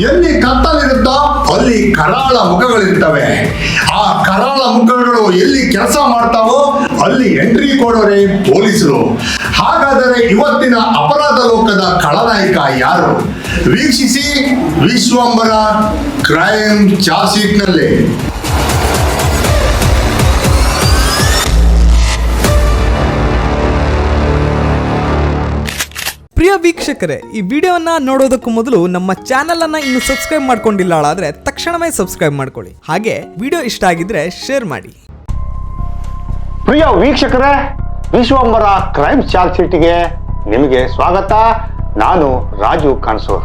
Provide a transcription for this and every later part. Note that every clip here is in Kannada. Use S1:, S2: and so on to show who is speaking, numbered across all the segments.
S1: ಎಲ್ಲಿ ಕತ್ತಲಿರುತ್ತೋ ಅಲ್ಲಿ ಕರಾಳ ಮುಖಗಳಿರ್ತವೆ ಆ ಕರಾಳ ಮುಖಗಳು ಎಲ್ಲಿ ಕೆಲಸ ಮಾಡ್ತಾವೋ ಅಲ್ಲಿ ಎಂಟ್ರಿ ಕೊಡೋರೆ ಪೊಲೀಸರು. ಹಾಗಾದರೆ ಇವತ್ತಿನ ಅಪರಾಧ ಲೋಕದ ಖಳನಾಯಕ ಯಾರು? ವೀಕ್ಷಿಸಿ ವಿಶ್ವಂಬರ ಕ್ರೈಮ್ ಚಾರ್ಜ್ಶೀಟ್ನಲ್ಲಿ
S2: ಪ್ರಿಯ ವೀಕ್ಷಕರೇ, ಈ ವಿಡಿಯೋನ ನೋಡೋದಕ್ಕೂ ಮೊದಲು ನಮ್ಮ ಚಾನೆಲ್ ಅನ್ನ ಇನ್ನು ಸಬ್ಸ್ಕ್ರೈಬ್ ಮಾಡ್ಕೊಂಡಿಲ್ಲ ಆದ್ರೆ ತಕ್ಷಣವೇ ಸಬ್ಸ್ಕ್ರೈಬ್ ಮಾಡ್ಕೊಳ್ಳಿ. ಹಾಗೆ ವಿಡಿಯೋ ಇಷ್ಟ ಆಗಿದ್ರೆ ಶೇರ್ ಮಾಡಿ.
S3: ಪ್ರಿಯ ವೀಕ್ಷಕರೇ ವಿಶ್ವಂಬರ ಕ್ರೈಮ್ ಚಾರ್ಜ್ ಶೀಟ್ಗೆ ನಿಮಗೆ ಸ್ವಾಗತ. ನಾನು ರಾಜು ಕಾನ್ಸೂರ್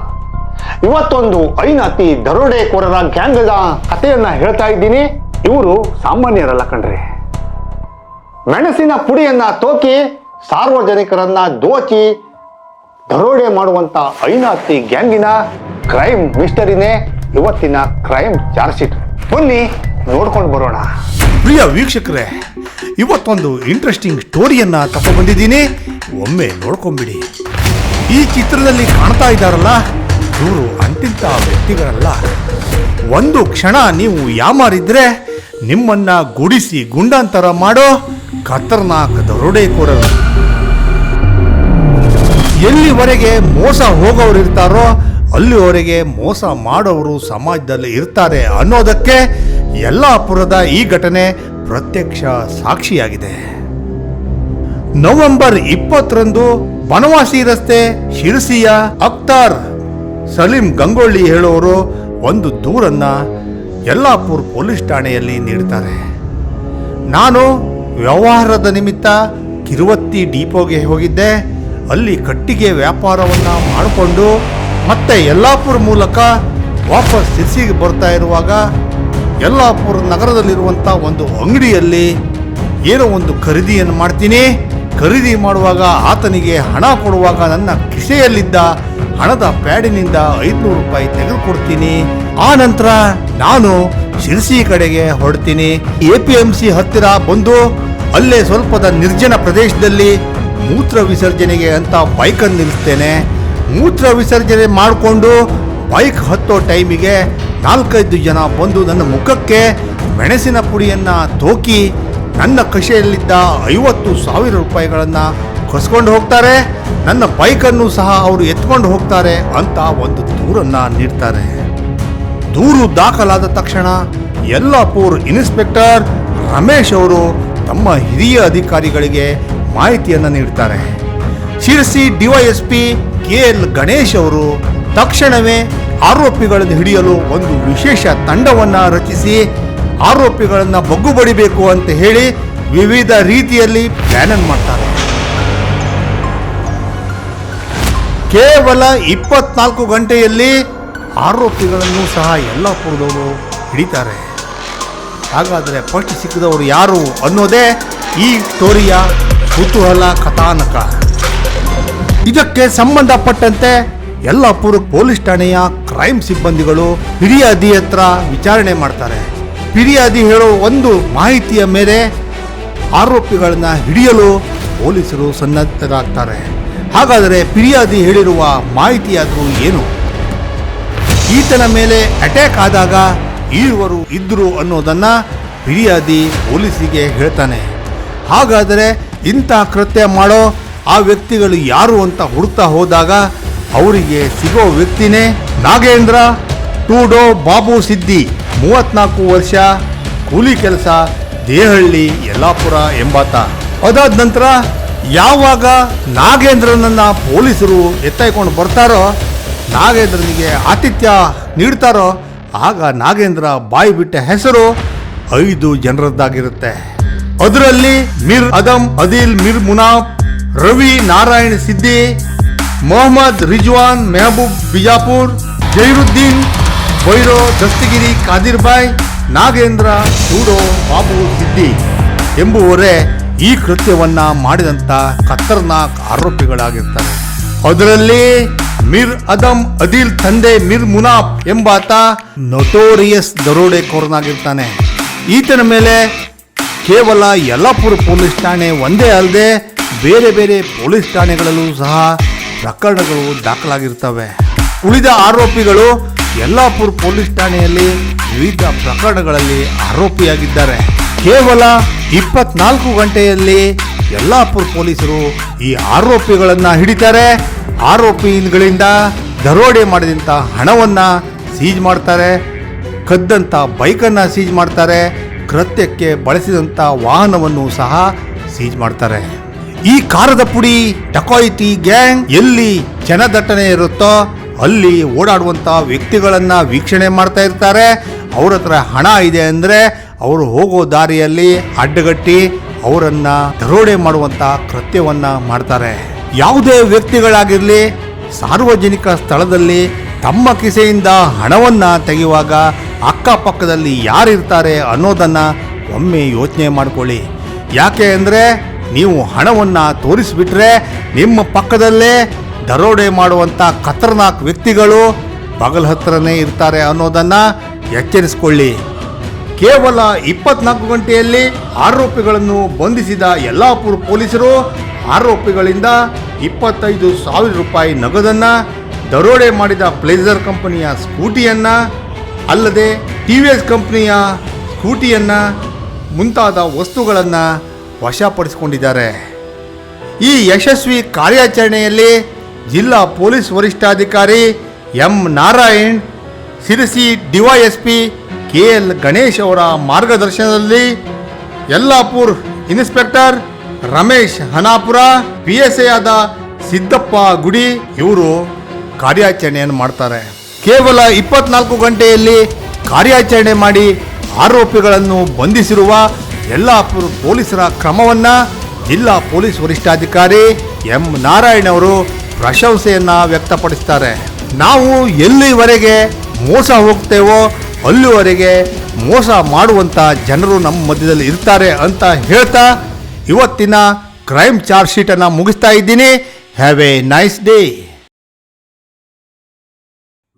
S3: ಇವತ್ತೊಂದು ಐನಾತಿ ದರೋಡೆಕೋರರ ಗ್ಯಾಂಗದ ಕಥೆಯನ್ನ ಹೇಳ್ತಾ ಇದ್ದೀನಿ. ಇವರು ಸಾಮಾನ್ಯರಲ್ಲ ಕಣ್ರಿ. ಮೆಣಸಿನ ಪುಡಿಯನ್ನ ತೋಕಿ ಸಾರ್ವಜನಿಕರನ್ನ ದೋಚಿ ದರೋಡೆ ಮಾಡುವಂತ ಐನಾತಿ ಗ್ಯಾಂಗಿನ ಕ್ರೈಮ್ ಮಿಸ್ಟರಿನೇ ಇವತ್ತಿನ ಕ್ರೈಮ್ ಚಾರ್ಜ್ ಶೀಟ್. ಬನ್ನಿ, ನೋಡ್ಕೊಂಡು ಬರೋಣ.
S4: ಪ್ರಿಯ ವೀಕ್ಷಕರೇ, ಇವತ್ತೊಂದು ಇಂಟ್ರೆಸ್ಟಿಂಗ್ ಸ್ಟೋರಿಯನ್ನ ತಗೊಂಡ್ಬಂದಿದ್ದೀನಿ ಒಮ್ಮೆ ನೋಡ್ಕೊಂಬಿಡಿ. ಈ ಚಿತ್ರದಲ್ಲಿ ಕಾಣ್ತಾ ಇದ್ದಾರಲ್ಲ, ಇವರು ಅಂತಿಂತ ವ್ಯಕ್ತಿಗಳಲ್ಲ. ಒಂದು ಕ್ಷಣ ನೀವು ಯಾಮಾರಿದ್ರೆ, ನಿಮ್ಮನ್ನ ಗುಡಿಸಿ ಗುಂಡಾಂತರ ಮಾಡೋ ಖತರ್ನಾಕ್ ದರೋಡೆಕೋರರು ಎಲ್ಲಿವರೆಗೆ ಮೋಸ ಹೋಗೋರು ಇರ್ತಾರೋ ಅಲ್ಲಿವರೆಗೆ ಮೋಸ ಮಾಡೋರು ಸಮಾಜದಲ್ಲಿ ಇರ್ತಾರೆ ಅನ್ನೋದಕ್ಕೆ ಯಲ್ಲಾಪುರದ ಈ ಘಟನೆ ಪ್ರತ್ಯಕ್ಷ ಸಾಕ್ಷಿಯಾಗಿದೆ. ನವೆಂಬರ್ ಇಪ್ಪತ್ತರಂದು ಬನವಾಸಿ ರಸ್ತೆ ಶಿರ್ಸಿಯ ಅಖ್ತಾರ್ ಸಲೀಂ ಗಂಗೊಳ್ಳಿ ಹೇಳೋರು ಒಂದು ದೂರನ್ನ ಯಲ್ಲಾಪುರ್ ಪೊಲೀಸ್ ಠಾಣೆಯಲ್ಲಿ ನೀಡ್ತಾರೆ. ನಾನು ವ್ಯವಹಾರದ ನಿಮಿತ್ತ ಕಿರುವತ್ತಿ ಡಿಪೋಗೆ ಹೋಗಿದ್ದೆ. ಅಲ್ಲಿ ಕಟ್ಟಿಗೆ ವ್ಯಾಪಾರವನ್ನ ಮಾಡಿಕೊಂಡು ಮತ್ತೆ ಯಲ್ಲಾಪುರ ಮೂಲಕ ವಾಪಸ್ ಸಿರ್ಸಿಗೆ ಬರ್ತಾ ಇರುವಾಗ ಯಲ್ಲಾಪುರ ನಗರದಲ್ಲಿರುವಂಥ ಒಂದು ಅಂಗಡಿಯಲ್ಲಿ ಏನೋ ಒಂದು ಖರೀದಿಯನ್ನು ಮಾಡ್ತೀನಿ. ಖರೀದಿ ಮಾಡುವಾಗ ಆತನಿಗೆ ಹಣ ಕೊಡುವಾಗ ನನ್ನ ಕಿಸೆಯಲ್ಲಿದ್ದ ಹಣದ ಪ್ಯಾಡಿನಿಂದ ಐದುನೂರು ರೂಪಾಯಿ ತೆಗೆದುಕೊಡ್ತೀನಿ. ಆ ನಂತರ ನಾನು ಶಿರ್ಸಿ ಕಡೆಗೆ ಹೊರಡ್ತೀನಿ. ಎ ಪಿ ಎಂ ಸಿ ಹತ್ತಿರ ಬಂದು ಅಲ್ಲೇ ಸ್ವಲ್ಪದ ನಿರ್ಜನ ಪ್ರದೇಶದಲ್ಲಿ ಮೂತ್ರ ವಿಸರ್ಜನೆಗೆ ಅಂತ ಬೈಕನ್ನು ನಿಲ್ಲಿಸ್ತೇನೆ. ಮೂತ್ರ ವಿಸರ್ಜನೆ ಮಾಡಿಕೊಂಡು ಬೈಕ್ ಹತ್ತೋ ಟೈಮಿಗೆ ನಾಲ್ಕೈದು ಜನ ಬಂದು ನನ್ನ ಮುಖಕ್ಕೆ ಮೆಣಸಿನ ಪುಡಿಯನ್ನು ತೋಕಿ ನನ್ನ ಕಷೆಯಲ್ಲಿದ್ದ ಐವತ್ತು ಸಾವಿರ ರೂಪಾಯಿಗಳನ್ನು ಕಸ್ಕೊಂಡು ಹೋಗ್ತಾರೆ. ನನ್ನ ಬೈಕನ್ನು ಸಹ ಅವರು ಎತ್ಕೊಂಡು ಹೋಗ್ತಾರೆ ಅಂತ ಒಂದು ದೂರನ್ನು ನೀಡ್ತಾರೆ. ದೂರು ದಾಖಲಾದ ತಕ್ಷಣ ಯಲ್ಲಾಪುರ್ ಇನ್ಸ್ಪೆಕ್ಟರ್ ರಮೇಶ್ ಅವರು ತಮ್ಮ ಹಿರಿಯ ಅಧಿಕಾರಿಗಳಿಗೆ ಮಾಹಿತಿಯನ್ನು ನೀಡ್ತಾರೆ. Sirsi DYSP K L Ganesh ಅವರು ತಕ್ಷಣವೇ ಆರೋಪಿಗಳನ್ನು ಹಿಡಿಯಲು ಒಂದು ವಿಶೇಷ ತಂಡವನ್ನು ರಚಿಸಿ ಆರೋಪಿಗಳನ್ನು ಬಗ್ಗುಬಡಿಬೇಕು ಅಂತ ಹೇಳಿ ವಿವಿಧ ರೀತಿಯಲ್ಲಿ ಪ್ಲಾನ್ ಮಾಡ್ತಾರೆ. ಕೇವಲ ಇಪ್ಪತ್ನಾಲ್ಕು ಗಂಟೆಯಲ್ಲಿ ಆರೋಪಿಗಳನ್ನು ಸಹ ಎಲ್ಲ ಪುರದವರು ಹಿಡಿತಾರೆ. ಹಾಗಾದರೆ ಫಸ್ಟ್ ಸಿಕ್ಕಿದವರು ಯಾರು ಅನ್ನೋದೇ ಈ ಸ್ಟೋರಿಯ ಕುತೂಹಲ ಕಥಾನಕ. ಇದಕ್ಕೆ ಸಂಬಂಧಪಟ್ಟಂತೆ ಯಲ್ಲಾಪುರ ಪೊಲೀಸ್ ಠಾಣೆಯ ಕ್ರೈಮ್ ಸಿಬ್ಬಂದಿಗಳು ಫಿರ್ಯಾದಿ ಹತ್ರ ವಿಚಾರಣೆ ಮಾಡ್ತಾರೆ. ಫಿರ್ಯಾದಿ ಹೇಳೋ ಒಂದು ಮಾಹಿತಿಯ ಮೇಲೆ ಆರೋಪಿಗಳನ್ನ ಹಿಡಿಯಲು ಪೊಲೀಸರು ಸನ್ನದ್ಧರಾಗ್ತಾರೆ. ಹಾಗಾದರೆ ಫಿರ್ಯಾದಿ ಹೇಳಿರುವ ಮಾಹಿತಿಯಾದರೂ ಏನು? ಈತನ ಮೇಲೆ ಅಟ್ಯಾಕ್ ಆದಾಗ ಈರುವರು ಇದ್ರು ಅನ್ನೋದನ್ನ ಫಿರ್ಯಾದಿ ಪೊಲೀಸಿಗೆ ಹೇಳ್ತಾನೆ. ಹಾಗಾದರೆ ಇಂಥ ಕೃತ್ಯ ಮಾಡೋ ಆ ವ್ಯಕ್ತಿಗಳು ಯಾರು ಅಂತ ಹುಡುಕ್ತಾ ಹೋದಾಗ ಅವರಿಗೆ ಸಿಗೋ ವ್ಯಕ್ತಿನೇ ನಾಗೇಂದ್ರ, ಟೂಡೋ, ಬಾಬು ಸಿದ್ದಿ, ಮೂವತ್ನಾಲ್ಕು ವರ್ಷ, ಕೂಲಿ ಕೆಲಸ, ದೇಹಳ್ಳಿ, ಯಲ್ಲಾಪುರ ಎಂಬಾತ. ಅದಾದ ನಂತರ ಯಾವಾಗ ನಾಗೇಂದ್ರನನ್ನ ಪೊಲೀಸರು ಎತ್ತೈಕೊಂಡು ಬರ್ತಾರೋ, ನಾಗೇಂದ್ರನಿಗೆ ಆತಿಥ್ಯ ನೀಡ್ತಾರೋ, ಆಗ ನಾಗೇಂದ್ರ ಬಾಯಿ ಬಿಟ್ಟ ಹೆಸರು ಐದು ಜನರದ್ದಾಗಿರುತ್ತೆ. ಅದರಲ್ಲಿ ಮಿರ್ ಅದಮ್ ಅದಿಲ್ ಮಿರ್ ಮುನಾಫ್, ರವಿ ನಾರಾಯಣ್ ಸಿದ್ದಿ, ಮೊಹಮ್ಮದ್ ರಿಜ್ವಾನ್ ಮೆಹಬೂಬ್ ಬಿಜಾಪುರ್, ಜೈರುದ್ದೀನ್, ಬೈರೋ ದಸ್ತಗಿರಿ ಕಾದಿರ್ಬಾಯ್ ನಾಗೇಂದ್ರ, ಸೂಡೋ ಬಾಬು ಸಿದ್ದಿ ಎಂಬುವರೇ ಈ ಕೃತ್ಯವನ್ನ ಮಾಡಿದಂತ ಖತರ್ನಾಕ್ ಆರೋಪಿಗಳಾಗಿರ್ತಾರೆ. ಅದರಲ್ಲಿ ಮಿರ್ ಅದಮ್ ಅದಿಲ್ ತಂದೆ ಮಿರ್ ಮುನಾಫ್ ಎಂಬಾತ ನೊಟೋರಿಯಸ್ ದರೋಡೆಕೋರನಾಗಿರ್ತಾನೆ. ಈತನ ಮೇಲೆ ಕೇವಲ ಯಲ್ಲಾಪುರ ಪೊಲೀಸ್ ಠಾಣೆ ಒಂದೇ ಅಲ್ಲದೆ ಬೇರೆ ಬೇರೆ ಪೊಲೀಸ್ ಠಾಣೆಗಳಲ್ಲೂ ಸಹ ಪ್ರಕರಣಗಳು ದಾಖಲಾಗಿರ್ತವೆ ಉಳಿದ ಆರೋಪಿಗಳು ಯಲ್ಲಾಪುರ ಪೊಲೀಸ್ ಠಾಣೆಯಲ್ಲಿ ವಿವಿಧ ಪ್ರಕರಣಗಳಲ್ಲಿ ಆರೋಪಿಯಾಗಿದ್ದಾರೆ. ಕೇವಲ ಇಪ್ಪತ್ನಾಲ್ಕು ಗಂಟೆಯಲ್ಲಿ ಯಲ್ಲಾಪುರ ಪೊಲೀಸರು ಈ ಆರೋಪಿಗಳನ್ನು ಹಿಡಿತಾರೆ. ಆರೋಪಿಗಳಿಂದ ದರೋಡೆ ಮಾಡಿದಂಥ ಹಣವನ್ನು ಸೀಜ್ ಮಾಡ್ತಾರೆ. ಕದ್ದಂಥ ಬೈಕನ್ನು ಸೀಜ್ ಮಾಡ್ತಾರೆ. ಕೃತ್ಯಕ್ಕೆ ಬಳಸಿದಂಥ ವಾಹನವನ್ನು ಸಹ ಸೀಜ್ ಮಾಡ್ತಾರೆ. ಈ ಕಾರದ ಪುಡಿ ಡಕಾಯಿತಿ ಗ್ಯಾಂಗ್ ಎಲ್ಲಿ ಜನದಟ್ಟಣೆ ಇರುತ್ತೋ ಅಲ್ಲಿ ಓಡಾಡುವಂಥ ವ್ಯಕ್ತಿಗಳನ್ನ ವೀಕ್ಷಣೆ ಮಾಡ್ತಾ ಇರ್ತಾರೆ. ಅವ್ರ ಹತ್ರ ಹಣ ಇದೆ ಅಂದರೆ ಅವರು ಹೋಗೋ ದಾರಿಯಲ್ಲಿ ಅಡ್ಡಗಟ್ಟಿ ಅವರನ್ನ ದರೋಡೆ ಮಾಡುವಂಥ ಕೃತ್ಯವನ್ನ ಮಾಡ್ತಾರೆ. ಯಾವುದೇ ವ್ಯಕ್ತಿಗಳಾಗಿರಲಿ ಸಾರ್ವಜನಿಕ ಸ್ಥಳದಲ್ಲಿ ತಮ್ಮ ಕಿಸೆಯಿಂದ ಹಣವನ್ನು ತೆಗೆಯುವಾಗ ಅಕ್ಕಪಕ್ಕದಲ್ಲಿ ಯಾರಿರ್ತಾರೆ ಅನ್ನೋದನ್ನು ಒಮ್ಮೆ ಯೋಚನೆ ಮಾಡಿಕೊಳ್ಳಿ. ಯಾಕೆ ಅಂದರೆ ನೀವು ಹಣವನ್ನು ತೋರಿಸಿಬಿಟ್ರೆ ನಿಮ್ಮ ಪಕ್ಕದಲ್ಲೇ ದರೋಡೆ ಮಾಡುವಂಥ ಖತರ್ನಾಕ್ ವ್ಯಕ್ತಿಗಳು ಬಗಲ್ ಹತ್ರನೇ ಇರ್ತಾರೆ ಅನ್ನೋದನ್ನು ಎಚ್ಚರಿಸಿಕೊಳ್ಳಿ. ಕೇವಲ ಇಪ್ಪತ್ನಾಲ್ಕು ಗಂಟೆಯಲ್ಲಿ ಆರೋಪಿಗಳನ್ನು ಬಂಧಿಸಿದ ಯಲ್ಲಾಪುರ ಪೊಲೀಸರು ಆರೋಪಿಗಳಿಂದ ಇಪ್ಪತ್ತೈದು ಸಾವಿರ ರೂಪಾಯಿ ನಗದನ್ನ ದರೋಡೆ ಮಾಡಿದ ಪ್ಲೇಸರ್ ಕಂಪನಿಯ ಸ್ಕೂಟಿಯನ್ನ ಅಲ್ಲದೆ ಟಿ ವಿ ಎಸ್ ಕಂಪನಿಯ ಸ್ಕೂಟಿಯನ್ನ ಮುಂತಾದ ವಸ್ತುಗಳನ್ನು ವಶಪಡಿಸಿಕೊಂಡಿದ್ದಾರೆ. ಈ ಯಶಸ್ವಿ ಕಾರ್ಯಾಚರಣೆಯಲ್ಲಿ ಜಿಲ್ಲಾ ಪೊಲೀಸ್ ವರಿಷ್ಠಾಧಿಕಾರಿ M Narayan, Sirsi DYSP K L Ganesh ಅವರ ಮಾರ್ಗದರ್ಶನದಲ್ಲಿ Yellapur inspector Ramesh Hanapur P S I ಆದ ಸಿದ್ದಪ್ಪ ಗುಡಿ, ಇವರು ಕಾರ್ಯಾಚರಣೆಯನ್ನು ಮಾಡ್ತಾರೆ? ಕೇವಲ ಇಪ್ಪತ್ನಾಲ್ಕು ಗಂಟೆಯಲ್ಲಿ ಕಾರ್ಯಾಚರಣೆ ಮಾಡಿ ಆರೋಪಿಗಳನ್ನು ಬಂಧಿಸಿರುವ ಎಲ್ಲ ಪೊಲೀಸರ ಕ್ರಮವನ್ನ ಜಿಲ್ಲಾ ಪೊಲೀಸ್ ವರಿಷ್ಠಾಧಿಕಾರಿ ಎಂ ನಾರಾಯಣ್ ಅವರು ಪ್ರಶಂಸೆಯನ್ನ ವ್ಯಕ್ತಪಡಿಸ್ತಾರೆ. ನಾವು ಎಲ್ಲಿವರೆಗೆ ಮೋಸ ಹೋಗ್ತೇವೋ ಅಲ್ಲಿವರೆಗೆ ಮೋಸ ಮಾಡುವಂತ ಜನರು ನಮ್ಮ ಮಧ್ಯದಲ್ಲಿ ಇರ್ತಾರೆ ಅಂತ ಹೇಳ್ತಾ ಇವತ್ತಿನ ಕ್ರೈಮ್ ಚಾರ್ಜ್ ಶೀಟ್ ಅನ್ನ ಮುಗಿಸ್ತಾ ಇದ್ದೀನಿ. Have A nice day